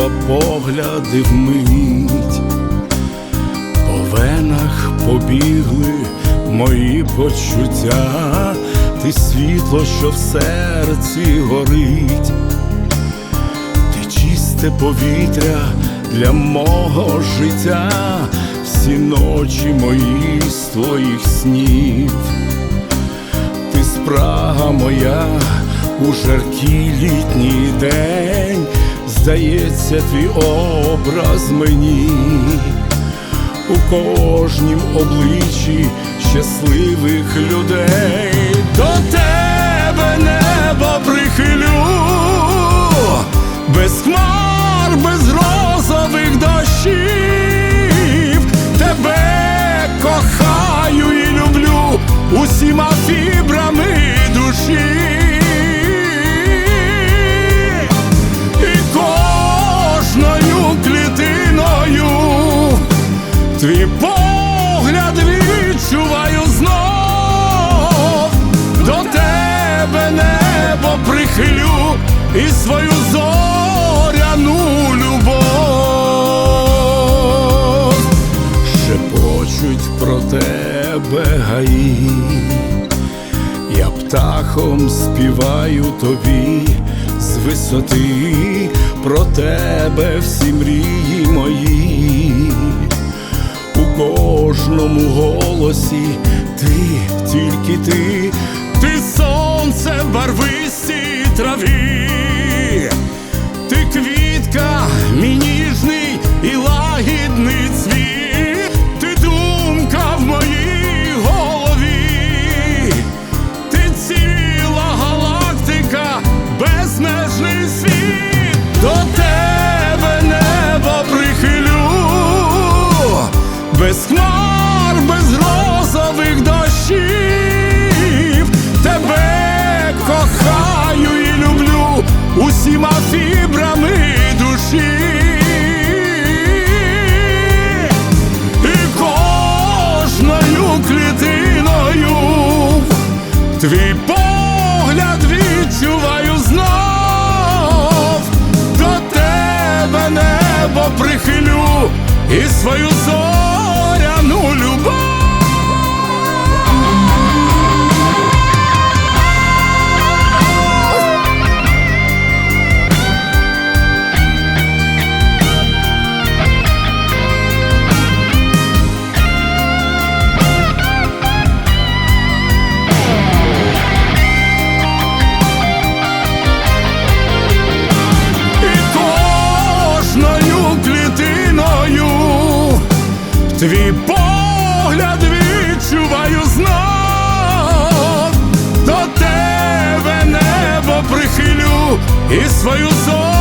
спогляди вмить, по венах побігли мої почуття, ти світло, що в серці горить, ти чисте повітря для мого життя, всі ночі мої з твоїх снів. Ти спрага моя у жаркий літній день, здається, твій образ мені у кожнім обличчі щасливих людей, до тебе небо твій погляд відчуваю знов, до тебе небо прихилю і свою зоряну любов. Шепочуть про тебе гаї, я птахом співаю тобі з висоти, про тебе всі мрії кожному голосі ти, тільки ти, ти сонце барвисті траві. Твій погляд відчуваю знов, до тебе небо прихилю і свою зоряну твій погляд відчуваю знов, до тебе небо прихилю і свою зорю